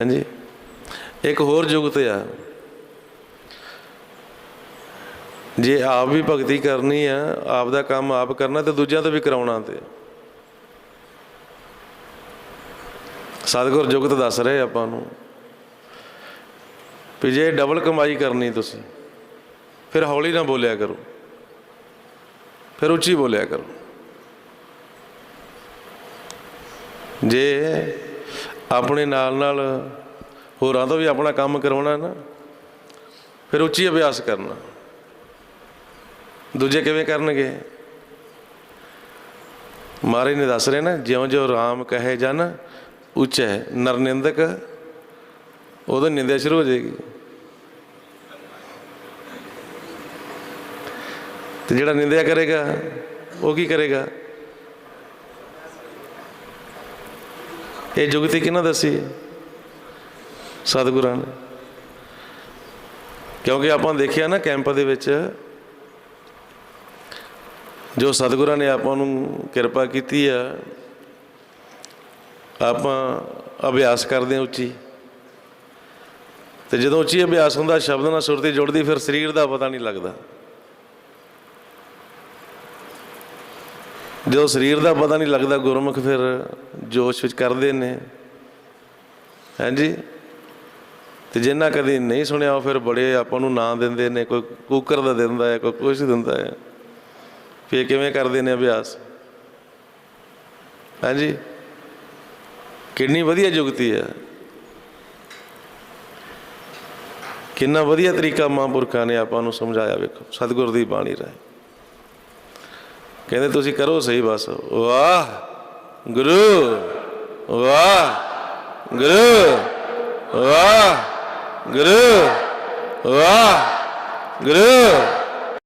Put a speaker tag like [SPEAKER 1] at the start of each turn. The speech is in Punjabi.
[SPEAKER 1] ਹਾਂਜੀ। ਇੱਕ ਹੋਰ ਜੁਗਤ ਆ। ਜੇ ਆਪ ਵੀ ਭਗਤੀ ਕਰਨੀ ਆ, ਆਪ ਦਾ ਕੰਮ ਆਪ ਕਰਨਾ ਤੇ ਦੂਜਿਆਂ ਤੋਂ ਵੀ ਕਰਾਉਣਾ ਤੇ। ਸਤਿਗੁਰ ਜੁਗਤ ਦੱਸ ਰਹੇ ਆਪਾਂ ਨੂੰ ਵੀ ਜੇ ਡਬਲ ਕਮਾਈ ਕਰਨੀ ਤੁਸੀਂ, ਫਿਰ ਹੌਲੀ ਨਾ ਬੋਲਿਆ ਕਰੋ। ਫਿਰ ਉੱਚੀ ਬੋਲਿਆ ਕਰੋ। ਜੇ ਆਪਣੇ ਨਾਲ ਨਾਲ ਹੋਰਾਂ ਤੋਂ ਵੀ ਆਪਣਾ ਕੰਮ ਕਰਵਾਉਣਾ ਨਾ, ਫਿਰ ਉੱਚੀ ਅਭਿਆਸ ਕਰਨਾ। ਦੂਜੇ ਕਿਵੇਂ ਕਰਨਗੇ? ਮਾਰੇ ਨੇ ਦੱਸ ਰਹੇ ਨਾ ਜਿਉਂ ਜਿਉਂ ਰਾਮ ਕਹੇ ਜਨ ਹੈ ਨਰਨਿੰਦਕ ਉਹਦਾ ਨਿੰਦਿਆ ਸ਼ੁਰੂ ਹੋ ਜਾਏਗੀ। ਤੇ ਜਿਹੜਾ ਨਿੰਦਿਆ ਕਰੇਗਾ, ਉਹ ਕੀ ਕਰੇਗਾ? ਇਹ ਜੁਗਤੀ ਕਿਹਨਾਂ ਦੱਸੀ ਸਤਿਗੁਰਾਂ ਨੇ ਕਿਉਂਕਿ ਆਪਾਂ ਦੇਖਿਆ ਨਾ ਕੈਂਪ ਦੇ ਵਿੱਚ ਜੋ ਸਤਿਗੁਰਾਂ ਨੇ ਆਪਾਂ ਨੂੰ ਕਿਰਪਾ ਕੀਤੀ ਆ, ਆਪਾਂ ਅਭਿਆਸ ਕਰਦੇ ਹਾਂ ਉੱਚੀ। ਤੇ ਜਦੋਂ ਉੱਚੀ ਅਭਿਆਸ ਹੁੰਦਾ, ਸ਼ਬਦ ਨਾਲ ਸੁਰਤੀ ਜੁੜਦੀ, ਫਿਰ ਸਰੀਰ ਦਾ ਪਤਾ ਨਹੀਂ ਲੱਗਦਾ। ਜਦੋਂ ਸਰੀਰ ਦਾ ਪਤਾ ਨਹੀਂ ਲੱਗਦਾ ਗੁਰਮੁਖ ਫਿਰ ਜੋਸ਼ ਵਿੱਚ ਕਰਦੇ ਨੇ। ਹਾਂਜੀ? ਤੇ ਜਿੰਨਾ ਕਦੀ ਨਹੀਂ ਸੁਣਿਆ ਉਹ ਫਿਰ ਬੜੇ ਆਪਾਂ ਨੂੰ ਨਾਂ ਦਿੰਦੇ ਨੇ, ਕੋਈ ਕੂਕਰ ਦਾ ਦਿੰਦਾ ਹੈ, ਕੋਈ ਕੁਛ ਦਿੰਦਾ ਹੈ। ਫਿਰ ਕਿਵੇਂ ਕਰਦੇ ਨੇ ਅਭਿਆਸ? ਹਾਂਜੀ? ਕਿੰਨੀ ਵਧੀਆ ਜੁਗਤੀ ਹੈ। ਕਿੰਨਾ ਵਧੀਆ ਤਰੀਕਾ ਮਹਾਂਪੁਰਖਾਂ ਨੇ ਆਪਾਂ ਨੂੰ ਸਮਝਾਇਆ ਵੇਖੋ। ਸਤਿਗੁਰ ਦੀ ਬਾਣੀ ਰਾਹੀਂ। ਕਹਿੰਦੇ ਤੁਸੀਂ ਕਰੋ ਸਹੀ ਬਸ। ਵਾਹ ਗੁਰੂ ਵਾਹ ਗੁਰੂ ਵਾਹ ਗੁਰੂ ਵਾਹ ਗੁਰੂ।